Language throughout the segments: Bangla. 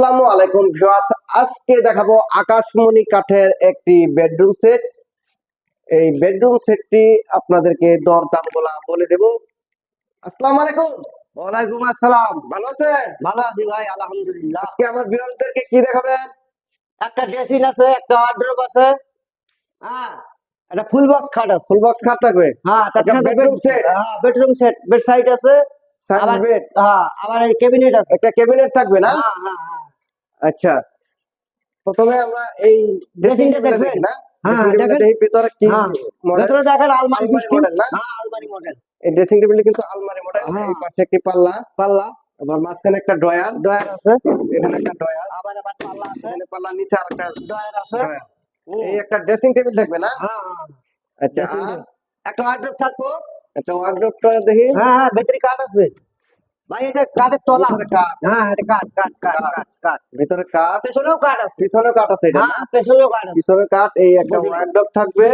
আসসালামু আলাইকুম ভিউয়ার্স। আজকে দেখাবো আকাশমণি কাঠের একটি বেডরুম সেট এই বেডরুম সেটটি আপনাদেরকে দরদামগুলা বলে দেব। আসসালামু আলাইকুম। ওয়ালাইকুম আসসালাম। ভালো আছেন? ভালো আছি ভাই আলহামদুলিল্লাহ। আজকে আমার ভিউয়ারদেরকে কি দেখাবেন? একটা ড্রেসিং আছে একটা ওয়ার্ড্রপ আছে। হ্যাঁ একটা ফুল বক্স খাট আছে। ফুল বক্স খাট থাকবে? হ্যাঁ সাথে bedroom set? হ্যাঁ বেডরুম সেট বেড সাইড আছে। আবার bed, হ্যাঁ আবার এই ক্যাবিনেট আছে। একটা ক্যাবিনেট থাকবে না? হ্যাঁ হ্যাঁ আচ্ছা। প্রথমে আমরা এই ড্রেসিং Dressing দেখবেন? না? হ্যাঁ, দেখেন। দেখি ভিতরে কি হ্যাঁ। মডেল ভেতরে দেখেন আলমারি আলমারি সিস্টেম না? হ্যাঁ আলমারি মডেল এই ড্রেসিং টেবিলে কিন্তু আলমারি মডেল হ্যাঁ। এই পাশে একটি পাল্লা। পাল্লা। আবার মাঝখানে একটা ড্রয়ার। ডয়ার আছে। এখানে একটা ড্রয়ার। আবার আবার পাল্লা আছে। এখানে পাল্লা নিচে আরেকটা ডয়ার আছে। ড্রয়ার এই একটা ড্রেসিং টেবিল থাকবে না? হ্যাঁ। হ্যাঁ। আচ্ছা। একটা ওয়ার্ড্রপ থাকব। একটা ওয়ার্ডরোবটা দেখি। হ্যাঁ হ্যাঁ ভেতরে কাঠ আছে। ভাই এটা কাঠের তলা। কাঠ। হ্যাঁ এটা কাঠ কাঠ কাঠ। কাঠ কাঠ ভিতরে কাঠ। পেছনেও কাঠ আছে। পিছনে কাঠ আছে এটা হ্যাঁ পেছনেও কাঠ আছে। পিছনে কাঠ এই একটা ওয়ার্ডরোব থাকবে।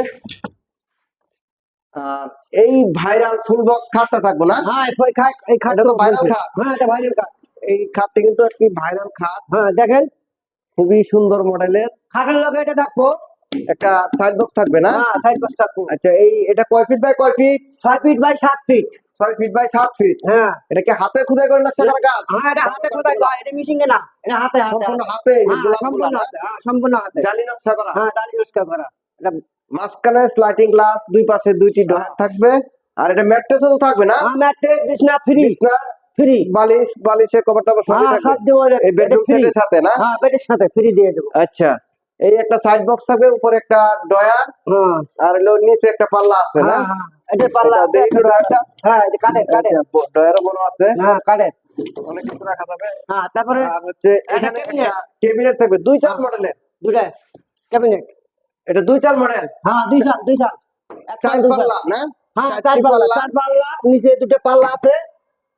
আর এই ভাইরাল ফুল বক্স খাটটা থাকবে না? হ্যাঁ এই খাট এই খাট তো viral খাট। হ্যাঁ এটা ভাইরাল খাট। এই খাটটি কিন্তু একটি ভাইরাল খাট। হ্যাঁ দেখেন। খুবই সুন্দর মডেলের খাটের লগে এটা থাকব। একটা সাইড বক্স থাকবে না? হ্যাঁ সাইড পাশ থাকব। আচ্ছা এই এটা কয় ফিট বাই কয় ফিট ছয় ফিট বাই সাত ফিট ছয় ফিট বাই সাত ফিট হ্যাঁ। এটা কি হাতে খুদাই করে নকশা করা কাজ হ্যাঁ এটা হাতে ভাই এটা মিশিং না এটা হাতে হাতে। সম্পূর্ণ হাতে। হ্যাঁ, সম্পূর্ণ হাতে হ্যাঁ সম্পূর্ণ হাতে। জালি নকশা করা। হ্যাঁ ডালি নস্কা করা। এটা মাঝখানে স্লাইডিং গ্লাস দুই পাশে দুইটি ডয়ার থাকবে। আর এটা ম্যাট্রেসও তো থাকবে না? হ্যাঁ ম্যাটে বিছনা ফ্রি বিছনা ফ্রি বালিশ বালিশের কভার টভার হ্যাঁ সব থাকবে এই বেডরুম সেটের সাথে না? হ্যাঁ বেডের সাথে ফ্রি দিয়ে দেবো। আচ্ছা। এই একটা সাইড বক্স থাকবে উপরে একটা ডয়ার হ্যাঁ। আর হলো নিচে একটা পাল্লা আছে না? হ্যাঁ হ্যাঁ। এটা পাল্লা আছে দেখি ডয়ারটা হ্যাঁ এটা কাঠের কাঠের। ডয়ারও বড় আছে। হ্যাঁ কাঠের। অনেক কিছু রাখা যাবে। হ্যাঁ তারপরে আর হচ্ছে এখানে। একটা কেবিনেট থাকবে দুই চার মডেলের দুটা ক্যাবিনেট এটা দুই চার মডেল হ্যাঁ দুই সাল দুই চার সাল পাল্লা না? হ্যাঁ চার পাল্লা। চার পাল্লা নিচে দুটো পাল্লা আছে।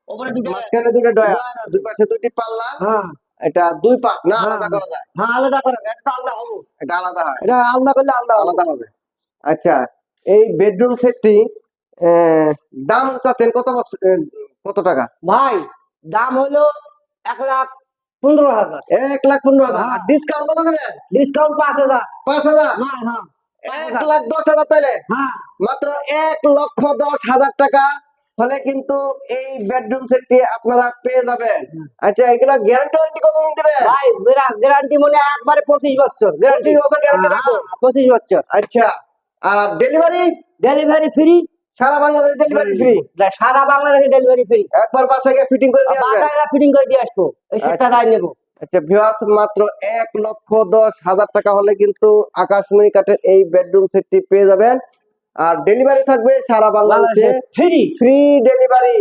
উপরে দুটো মাঝখানে দুটো ডয়ার ডয়ার আছে। পাশে দুটি পাল্লা। হ্যাঁ। এটা দুই পাট না হ্যাঁ। আলাদা করা যায়। হ্যাঁ আলাদা করে এটা আলাদা হবে। এটা আলাদা হয়। এটা আলাদা করলে আলাদা আলাদা হবে। আচ্ছা এই বেডরুম সেটটি দাম চাচ্ছেন কত কত টাকা? ভাই দাম হলো এক লাখ পনেরো হাজার। এক লাখ পনেরো হাজার। হ্যাঁ। ডিসকাউন্ট কত দেবেন ডিসকাউন্ট পাঁচ হাজার। পাঁচ হাজার? হ্যাঁ হ্যাঁ। এক লাখ দশ হাজার তাইলে? হ্যাঁ। মাত্র এক লক্ষ দশ হাজার টাকা হলে কিন্তু এই বেডরুম সেটটি আপনারা পেয়ে যাবেন। আচ্ছা এগুলা গ্যারান্টি ওয়ারেন্টি কতদিন দেবেন? ভাই গ্যারান্টি মনে একবারে পঁচিশ বছর। গ্যারান্টি বছর গ্যারান্টি থাকবে? পঁচিশ বছর। আচ্ছা আর ডেলিভারি ডেলিভারি ফ্রি সারা বাংলাদেশ ডেলিভারি ফ্রি সারা বাংলাদেশে ডেলিভারি ফ্রি একবার বাসায় গিয়ে ফিটিং করে দিয়ে আসবেন? বাজারে ফিটিং করে দিয়ে আসব। এই সেটটা রায় নেব। আচ্ছা ভিউয়ার্স মাত্র এক লক্ষ দশ হাজার টাকা হলে কিন্তু আকাশমণি কাঠের এই বেডরুম সেটটি পেয়ে যাবেন। আর ডেলিভারি থাকবে সারা বাংলাদেশে ফ্রি ফ্রি ডেলিভারি